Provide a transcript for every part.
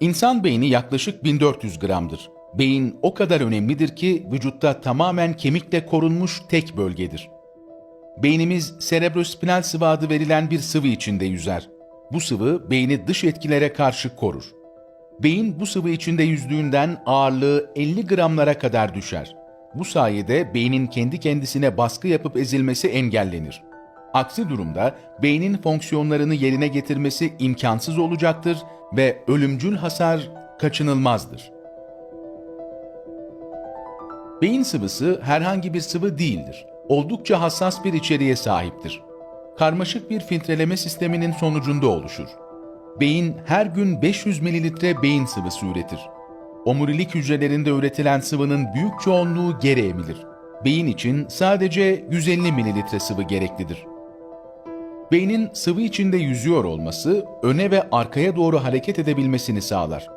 İnsan beyni yaklaşık 1400 gramdır. Beyin o kadar önemlidir ki vücutta tamamen kemikle korunmuş tek bölgedir. Beynimiz serebrospinal sıvı adı verilen bir sıvı içinde yüzer. Bu sıvı beyni dış etkilere karşı korur. Beyin bu sıvı içinde yüzdüğünden ağırlığı 50 gramlara kadar düşer. Bu sayede beynin kendi kendisine baskı yapıp ezilmesi engellenir. Aksi durumda beynin fonksiyonlarını yerine getirmesi imkansız olacaktır ve ölümcül hasar kaçınılmazdır. Beyin sıvısı herhangi bir sıvı değildir. Oldukça hassas bir içeriğe sahiptir. Karmaşık bir filtreleme sisteminin sonucunda oluşur. Beyin her gün 500 mililitre beyin sıvısı üretir. Omurilik hücrelerinde üretilen sıvının büyük çoğunluğu geri emilir. Beyin için sadece 150 mililitre sıvı gereklidir. Beynin sıvı içinde yüzüyor olması öne ve arkaya doğru hareket edebilmesini sağlar.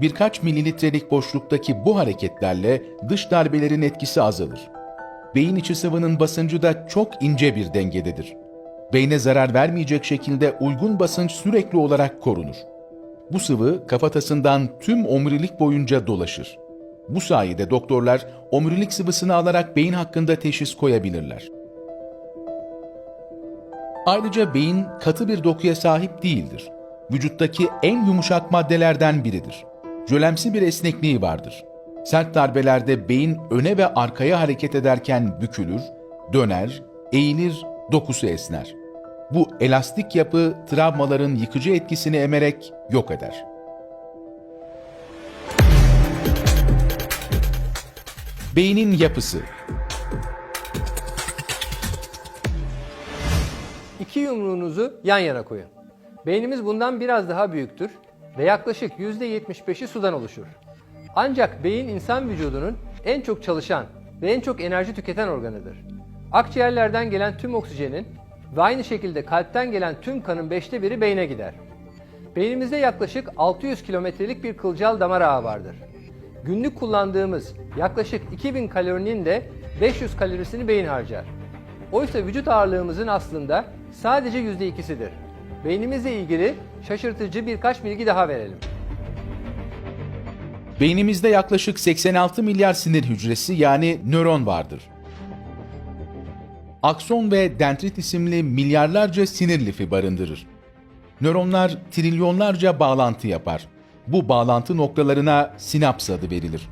Birkaç mililitrelik boşluktaki bu hareketlerle dış darbelerin etkisi azalır. Beyin içi sıvının basıncı da çok ince bir dengededir. Beyne zarar vermeyecek şekilde uygun basınç sürekli olarak korunur. Bu sıvı kafatasından tüm omurilik boyunca dolaşır. Bu sayede doktorlar omurilik sıvısını alarak beyin hakkında teşhis koyabilirler. Ayrıca beyin katı bir dokuya sahip değildir. Vücuttaki en yumuşak maddelerden biridir. Jölemsi bir esnekliği vardır. Sert darbelerde beyin öne ve arkaya hareket ederken bükülür, döner, eğilir, dokusu esner. Bu elastik yapı travmaların yıkıcı etkisini emerek yok eder. Beynin yapısı İki yumruğunuzu yan yana koyun. Beynimiz bundan biraz daha büyüktür ve yaklaşık %75'i sudan oluşur. Ancak beyin insan vücudunun en çok çalışan ve en çok enerji tüketen organıdır. Akciğerlerden gelen tüm oksijenin ve aynı şekilde kalpten gelen tüm kanın beşte biri beyne gider. Beynimizde yaklaşık 600 kilometrelik bir kılcal damar ağı vardır. Günlük kullandığımız yaklaşık 2000 kalorinin de 500 kalorisini beyin harcar. Oysa vücut ağırlığımızın aslında sadece %2'sidir. Beynimizle ilgili şaşırtıcı birkaç bilgi daha verelim. Beynimizde yaklaşık 86 milyar sinir hücresi yani nöron vardır. Akson ve dendrit isimli milyarlarca sinir lifi barındırır. Nöronlar trilyonlarca bağlantı yapar. Bu bağlantı noktalarına sinaps adı verilir.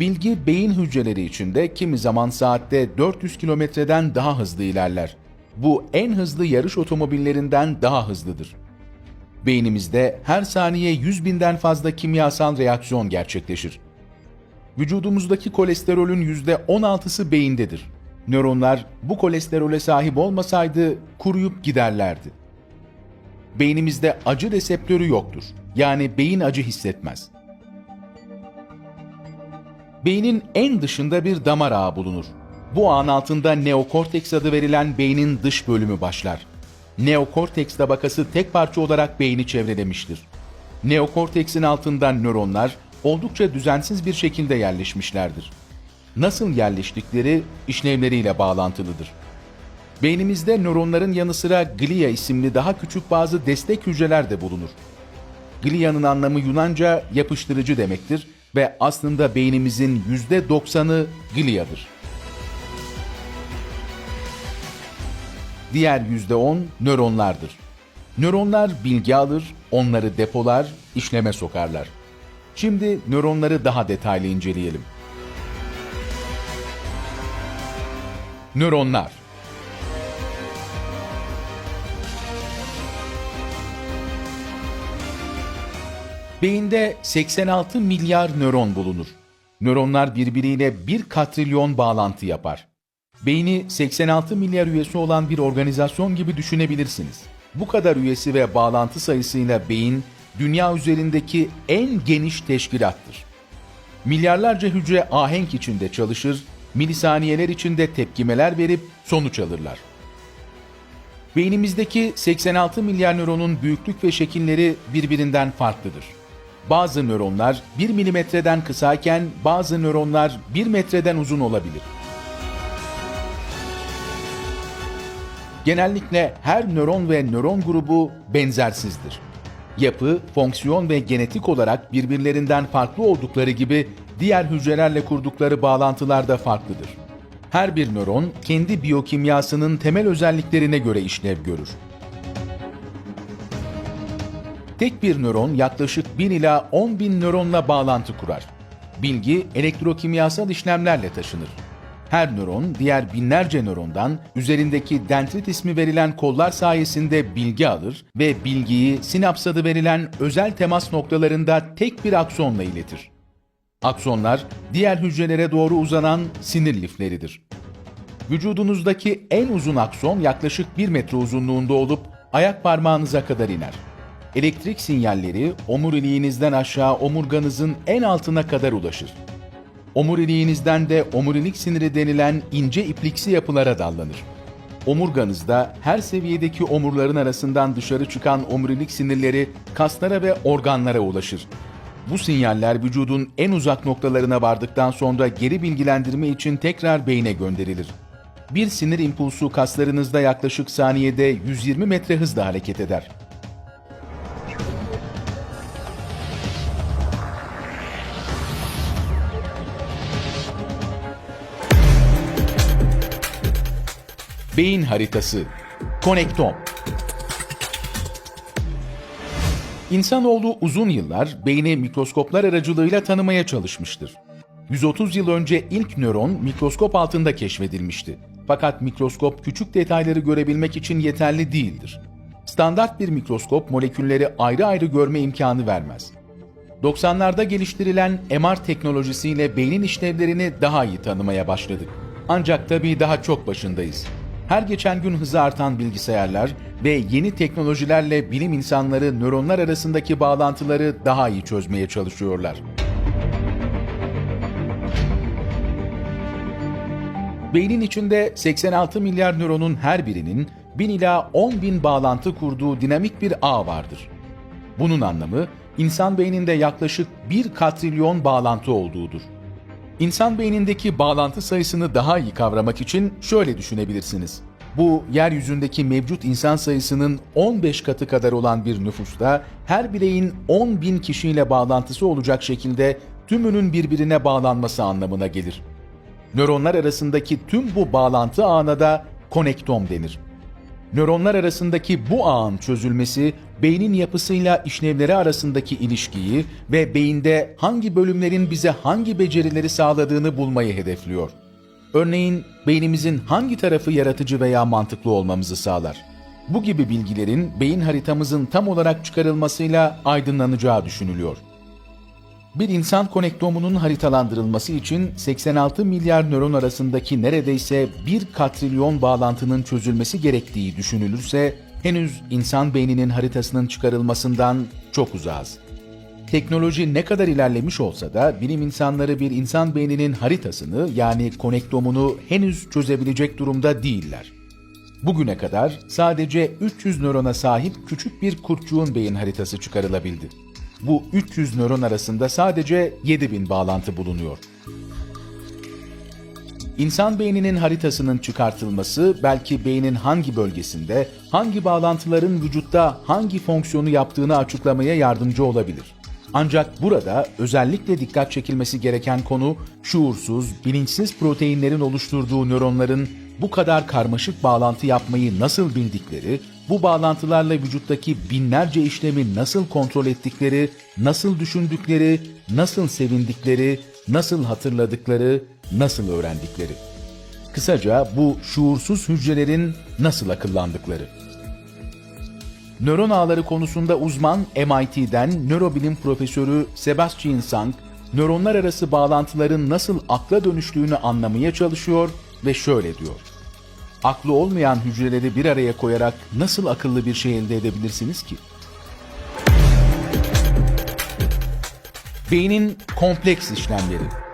Bilgi beyin hücreleri içinde kimi zaman saatte 400 kilometreden daha hızlı ilerler. Bu en hızlı yarış otomobillerinden daha hızlıdır. Beynimizde her saniye 100 binden fazla kimyasal reaksiyon gerçekleşir. Vücudumuzdaki kolesterolün %16'sı beyindedir. Nöronlar bu kolesterole sahip olmasaydı kuruyup giderlerdi. Beynimizde acı reseptörü yoktur. Yani beyin acı hissetmez. Beynin en dışında bir damar ağı bulunur. Bu ağın altında neokorteks adı verilen beynin dış bölümü başlar. Neokorteks tabakası tek parça olarak beyni çevrelemiştir. Neokorteksin altından nöronlar oldukça düzensiz bir şekilde yerleşmişlerdir. Nasıl yerleştikleri işlevleriyle bağlantılıdır. Beynimizde nöronların yanı sıra glia isimli daha küçük bazı destek hücreler de bulunur. Glia'nın anlamı Yunanca yapıştırıcı demektir ve aslında beynimizin %90'ı gliadır. Diğer %10 nöronlardır. Nöronlar bilgi alır, onları depolar, işleme sokarlar. Şimdi nöronları daha detaylı inceleyelim. Nöronlar Beyinde 86 milyar nöron bulunur. Nöronlar birbiriyle 1 katrilyon bağlantı yapar. Beyni 86 milyar üyesi olan bir organizasyon gibi düşünebilirsiniz. Bu kadar üyesi ve bağlantı sayısıyla beyin, dünya üzerindeki en geniş teşkilattır. Milyarlarca hücre ahenk içinde çalışır, milisaniyeler içinde tepkimeler verip sonuç alırlar. Beynimizdeki 86 milyar nöronun büyüklük ve şekilleri birbirinden farklıdır. Bazı nöronlar 1 milimetreden kısayken bazı nöronlar 1 metreden uzun olabilir. Genellikle her nöron ve nöron grubu benzersizdir. Yapı, fonksiyon ve genetik olarak birbirlerinden farklı oldukları gibi diğer hücrelerle kurdukları bağlantılar da farklıdır. Her bir nöron kendi biyokimyasının temel özelliklerine göre işlev görür. Tek bir nöron yaklaşık 1 ila 10 bin nöronla bağlantı kurar. Bilgi elektrokimyasal işlemlerle taşınır. Her nöron diğer binlerce nörondan üzerindeki dendrit ismi verilen kollar sayesinde bilgi alır ve bilgiyi sinaps adı verilen özel temas noktalarında tek bir aksonla iletir. Aksonlar diğer hücrelere doğru uzanan sinir lifleridir. Vücudunuzdaki en uzun akson yaklaşık 1 metre uzunluğunda olup ayak parmağınıza kadar iner. Elektrik sinyalleri omuriliğinizden aşağı omurganızın en altına kadar ulaşır. Omuriliğinizden de omurilik siniri denilen ince ipliksi yapılara dallanır. Omurganızda her seviyedeki omurların arasından dışarı çıkan omurilik sinirleri kaslara ve organlara ulaşır. Bu sinyaller vücudun en uzak noktalarına vardıktan sonra geri bilgilendirme için tekrar beyne gönderilir. Bir sinir impulsu kaslarınızda yaklaşık saniyede 120 metre hızla hareket eder. Beyin haritası Konektom İnsanoğlu uzun yıllar beyni mikroskoplar aracılığıyla tanımaya çalışmıştır. 130 yıl önce ilk nöron mikroskop altında keşfedilmişti. Fakat mikroskop küçük detayları görebilmek için yeterli değildir. Standart bir mikroskop molekülleri ayrı ayrı görme imkanı vermez. 90'larda geliştirilen MR teknolojisiyle beynin işlevlerini daha iyi tanımaya başladık. Ancak tabii daha çok başındayız. Her geçen gün hızı artan bilgisayarlar ve yeni teknolojilerle bilim insanları nöronlar arasındaki bağlantıları daha iyi çözmeye çalışıyorlar. Beynin içinde 86 milyar nöronun her birinin 1000 ila 10 bin bağlantı kurduğu dinamik bir ağ vardır. Bunun anlamı insan beyninde yaklaşık 1 katrilyon bağlantı olduğudur. İnsan beynindeki bağlantı sayısını daha iyi kavramak için şöyle düşünebilirsiniz. Bu yeryüzündeki mevcut insan sayısının 15 katı kadar olan bir nüfusta her bireyin 10 bin kişiyle bağlantısı olacak şekilde tümünün birbirine bağlanması anlamına gelir. Nöronlar arasındaki tüm bu bağlantı ağına da konektom denir. Nöronlar arasındaki bu ağın çözülmesi, beynin yapısıyla işlevleri arasındaki ilişkiyi ve beyinde hangi bölümlerin bize hangi becerileri sağladığını bulmayı hedefliyor. Örneğin beynimizin hangi tarafı yaratıcı veya mantıklı olmamızı sağlar. Bu gibi bilgilerin beyin haritamızın tam olarak çıkarılmasıyla aydınlanacağı düşünülüyor. Bir insan konektomunun haritalandırılması için 86 milyar nöron arasındaki neredeyse 1 katrilyon bağlantının çözülmesi gerektiği düşünülürse henüz insan beyninin haritasının çıkarılmasından çok uzağız. Teknoloji ne kadar ilerlemiş olsa da bilim insanları bir insan beyninin haritasını yani konektomunu henüz çözebilecek durumda değiller. Bugüne kadar sadece 300 nörona sahip küçük bir kurtçuğun beyin haritası çıkarılabildi. Bu 300 nöron arasında sadece 7000 bağlantı bulunuyor. İnsan beyninin haritasının çıkartılması belki beynin hangi bölgesinde, hangi bağlantıların vücutta hangi fonksiyonu yaptığını açıklamaya yardımcı olabilir. Ancak burada özellikle dikkat çekilmesi gereken konu şuursuz, bilinçsiz proteinlerin oluşturduğu nöronların bu kadar karmaşık bağlantı yapmayı nasıl bildikleri, bu bağlantılarla vücuttaki binlerce işlemi nasıl kontrol ettikleri, nasıl düşündükleri, nasıl sevindikleri, nasıl hatırladıkları, nasıl öğrendikleri. Kısaca bu şuursuz hücrelerin nasıl akıllandıkları. Nöron ağları konusunda uzman MIT'den nörobilim profesörü Sebastian Sang, nöronlar arası bağlantıların nasıl akla dönüştüğünü anlamaya çalışıyor ve şöyle diyor. Aklı olmayan hücreleri bir araya koyarak nasıl akıllı bir şey elde edebilirsiniz ki? Beynin kompleks işlemleri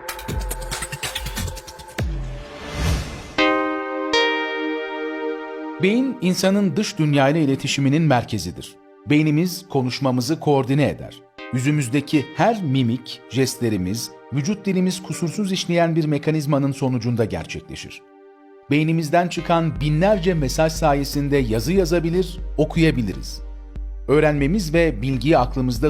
Beyin insanın dış dünyayla iletişiminin merkezidir. Beynimiz konuşmamızı koordine eder. Yüzümüzdeki her mimik, jestlerimiz, vücut dilimiz kusursuz işleyen bir mekanizmanın sonucunda gerçekleşir. Beynimizden çıkan binlerce mesaj sayesinde yazı yazabilir, okuyabiliriz. Öğrenmemiz ve bilgiyi aklımızda